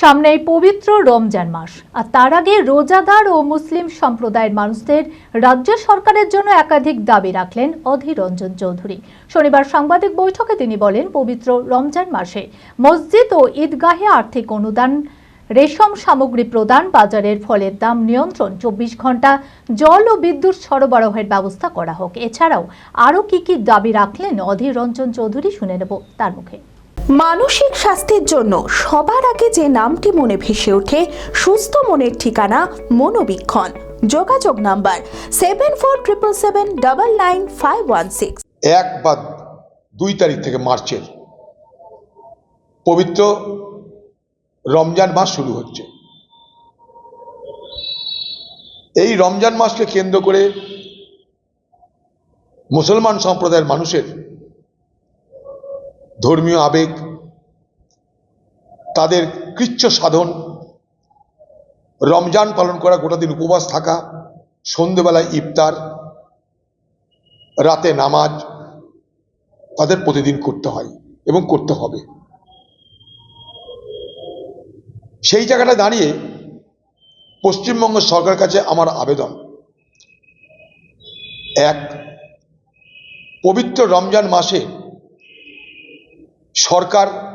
সামনেই পবিত্র রমজান মাস, আর তার আগে রোজাদার ও মুসলিম সম্প্রদায়ের মানুষদের রাজ্য সরকারের জন্য একাধিক দাবি রাখলেন অধীর রঞ্জন চৌধুরী। শনিবার সাংবাদিক বৈঠকে তিনি বলেন, পবিত্র রমজান মাসে মসজিদ ও ঈদগাহে আর্থিক অনুদান, রেশম সামগ্রী প্রদান, বাজারের ফলের দাম নিয়ন্ত্রণ, চব্বিশ ঘণ্টা জল ও বিদ্যুৎ সরবরাহের ব্যবস্থা করা হোক। এছাড়াও আরও কি কি দাবি রাখলেন অধীর রঞ্জন চৌধুরী শুনে নেব তার মুখে। মানসিক স্বাস্থ্যের জন্য সবার আগে যে নামটি মনে ভেসে ওঠে, সুস্থ মনের ঠিকানা মনোবীক্ষণ। যোগাযোগ number seven four triple seven double nine five one six এক বা দুই তারিখ থেকে মার্চের পবিত্র রমজান মাস শুরু হচ্ছে। এই রমজান মাসকে কেন্দ্র করে মুসলমান সম্প্রদায়ের মানুষের ধর্মীয় আবেগ তাদের কৃচ্ছ সাধন। রমজান পালন করা গোটা দিন উপবাস থাকা, সন্ধেবেলায় ইফতার, রাতে নামাজ, তাদের প্রতিদিন করতে হয় এবং করতে হবে। সেই জায়গাটা দাঁড়িয়ে পশ্চিমবঙ্গ সরকারের কাছে আমার আবেদন। এক, পবিত্র রমজান মাসে সরকার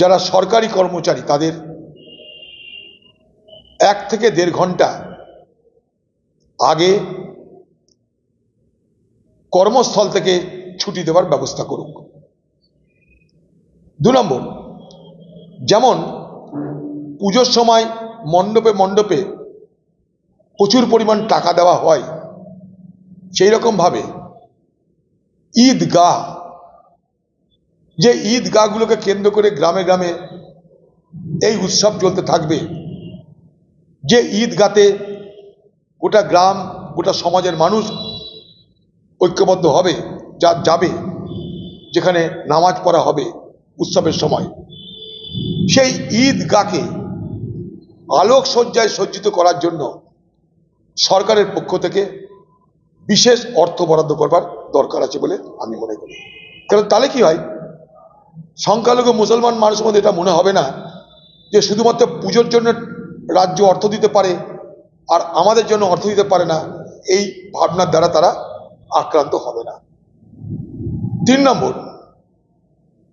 যারা সরকারি কর্মচারী, তাদের এক থেকে দেড় ঘণ্টা আগে কর্মস্থল থেকে ছুটি দেওয়ার ব্যবস্থা করুক। দু নম্বর, যেমন পুজোর সময় মণ্ডপে মণ্ডপে প্রচুর পরিমাণ টাকা দেওয়া হয় সেই রকমভাবে ঈদগাহ যে ঈদগাহগুলোকে কেন্দ্র করে গ্রামে গ্রামে এই উৎসব চলতে থাকবে। যে ঈদগাতে গোটা গ্রাম, গোটা সমাজের মানুষ ঐক্যবদ্ধ হবে, যা যাবে, যেখানে নামাজ পড়া হবে উৎসবের সময়। সেই ঈদগাকে আলোক সজ্জায় সজ্জিত করার জন্য সরকারের পক্ষ থেকে বিশেষ অর্থ বরাদ্দ করবার দরকার আছে বলে আমি মনে করি। কারণ তাহলে কি হয়? সংখ্যালঘু মুসলমান মানুষের মধ্যে এটা মনে হবে না যে শুধুমাত্র পুজোর জন্য রাজ্য অর্থ দিতে পারে আর আমাদের জন্য অর্থ দিতে পারে না, এই ভাবনার দ্বারা তারা আক্রান্ত হবে না। তিন নম্বর,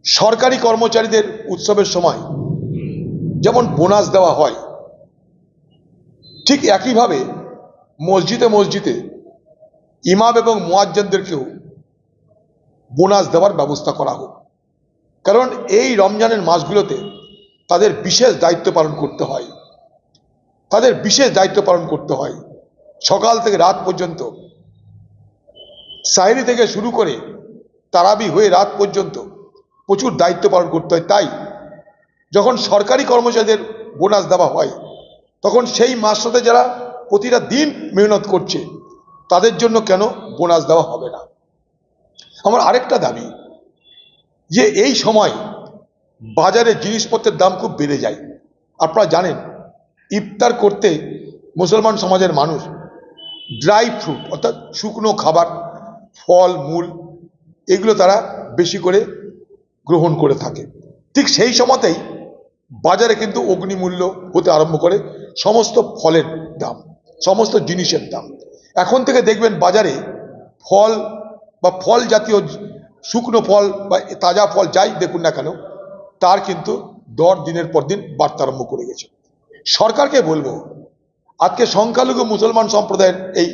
সরকারি কর্মচারীদের উৎসবের সময় যেমন বোনাস দেওয়া হয়, ঠিক একইভাবে মসজিদে মসজিদে ইমাম এবং মোয়াজ্জেনদেরকেও বোনাস দেওয়ার ব্যবস্থা করা হোক। কারণ এই রমজানের মাসগুলোতে তাদের বিশেষ দায়িত্ব পালন করতে হয়। তাদের বিশেষ দায়িত্ব পালন করতে হয়। সকাল থেকে রাত পর্যন্ত, সাহেরি থেকে শুরু করে তারাবি হয়ে রাত পর্যন্ত প্রচুর দায়িত্ব পালন করতে হয়। তাই যখন সরকারি কর্মচারীদের বোনাস দেওয়া হয়, তখন সেই মাসটাতে যারা প্রতিটা দিন মেহনত করছে, তাদের জন্য কেন বোনাস দেওয়া হবে না? আমার আরেকটা দাবি যে এই সময় বাজারে জিনিসপত্রের দাম খুব বেড়ে যায়। আপনারা জানেন, ইফতার করতে মুসলমান সমাজের মানুষ ড্রাই ফ্রুট, অর্থাৎ শুকনো খাবার, ফল, মূল, এগুলো তারা বেশি করে গ্রহণ করে থাকে। ঠিক সেই সময়তেই বাজারে কিন্তু অগ্নিমূল্য হতে আরম্ভ করে সমস্ত ফলের দাম, সমস্ত জিনিসের দাম। এখন থেকে দেখবেন বাজারে ফল বা ফল জাতীয় শুকনো ফল বা তাজা ফল যাই দেখুন না কেন, তার কিন্তু দর দিনের পর দিন বাড়তে আরম্ভ করে গেছে। সরকারকে বলব, আজকে সংখ্যালঘু মুসলমান সম্প্রদায়ের এই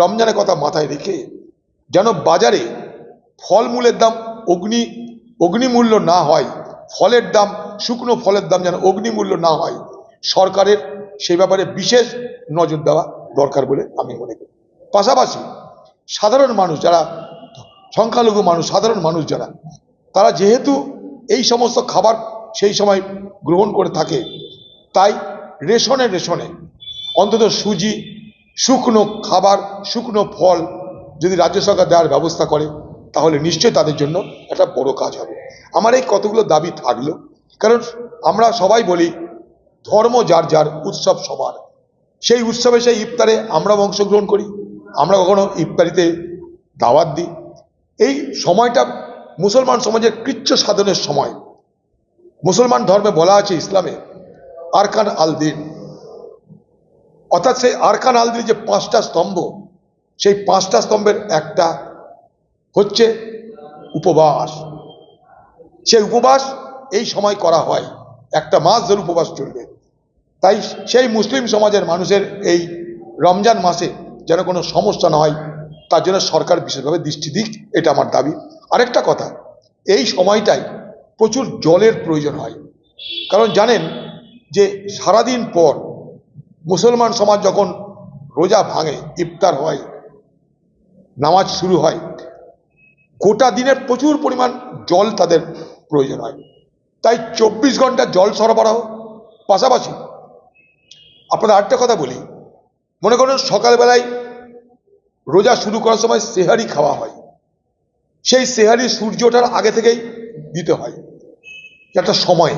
রমজানের কথা মাথায় রেখে যেন বাজারে ফলমূলের দাম অগ্নি, অগ্নিমূল্য না হয়, ফলের দাম, শুকনো ফলের দাম যেন অগ্নিমূল্য না হয়, সরকারের সেই ব্যাপারে বিশেষ নজর দেওয়া দরকার বলে আমি মনে করি। পাশাপাশি সাধারণ মানুষ যারা সংখ্যালঘু মানুষ, সাধারণ মানুষ যারা, তারা যেহেতু এই সমস্ত খাবার সেই সময় গ্রহণ করে থাকে, তাই রেশনে রেশনে অন্তত সুজি, শুকনো খাবার, শুকনো ফল যদি রাজ্য সরকার দেওয়ার ব্যবস্থা করে, তাহলে নিশ্চয়ই তাদের জন্য একটা বড় কাজ হবে। আমার এই কতগুলো দাবি থাকল, কারণ আমরা সবাই বলি, ধর্ম যার যার, উৎসব সবার। সেই উৎসবে সেই ইফতারে আমরা অংশগ্রহণ করি, আমরা কখনো ইফতারিতে দাওয়াত দিই এই সময়টা মুসলমান সমাজের কৃচ্ছ সাধনের সময়। মুসলমান ধর্মে বলা আছে ইসলামে আরকান আল দিন। অর্থাৎ সেই আরকান আল দিন যে পাঁচটা স্তম্ভ, সেই পাঁচটা স্তম্ভের একটা হচ্ছে উপবাস। সেই উপবাস এই সময় করা হয়। একটা মাস ধরে উপবাস চলবে। তাই সেই মুসলিম সমাজের মানুষের এই রমজান মাসে যেন কোনো সমস্যা না হয় তার জন্য সরকার বিশেষভাবে দৃষ্টি দিক, এটা আমার দাবি। আরেকটা কথা, এই সময়টাই প্রচুর জলের প্রয়োজন হয়। কারণ জানেন যে সারাদিন পর মুসলমান সমাজ যখন রোজা ভাঙে, ইফতার হয়, নামাজ শুরু হয়, গোটা দিনের প্রচুর পরিমাণ জল তাদের প্রয়োজন হয়। তাই চব্বিশ ঘণ্টা জল সরবরাহ পাশাপাশি আপনাদের আরেকটা কথা বলি। মনে করুন সকালবেলায় রোজা শুরু করার সময় সেহারি খাওয়া হয়। সেই সেহারি সূর্য ওঠার আগে থেকেই দিতে হয়। একটা সময়।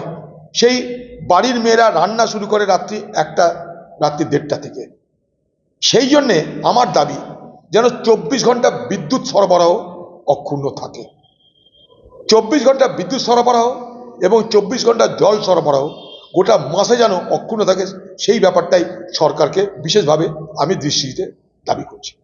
সেই বাড়ির মেয়েরা রান্না শুরু করে রাত্রি একটা, রাত্রি দেড়টা থেকে। সেই জন্যে আমার দাবি যেন চব্বিশ ঘণ্টা বিদ্যুৎ সরবরাহ অক্ষুণ্ণ থাকে। চব্বিশ ঘণ্টা বিদ্যুৎ সরবরাহ এবং চব্বিশ ঘণ্টা জল সরবরাহ গোটা মাসে যেন অক্ষুণ্ণ থাকে, সেই ব্যাপারটাই সরকারকে বিশেষভাবে আমি দৃষ্টিতে দাবি করছি।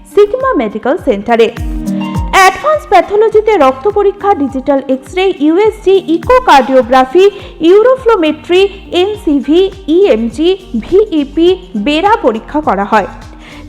সিগমা মেডিকেল সেন্টারে। অ্যাডভান্স প্যাথোলজিতে রক্ত পরীক্ষা, digital X ray USG, echocardiography, uroflowmetry NCV EMG, VEP BERA পরীক্ষা করা হয়।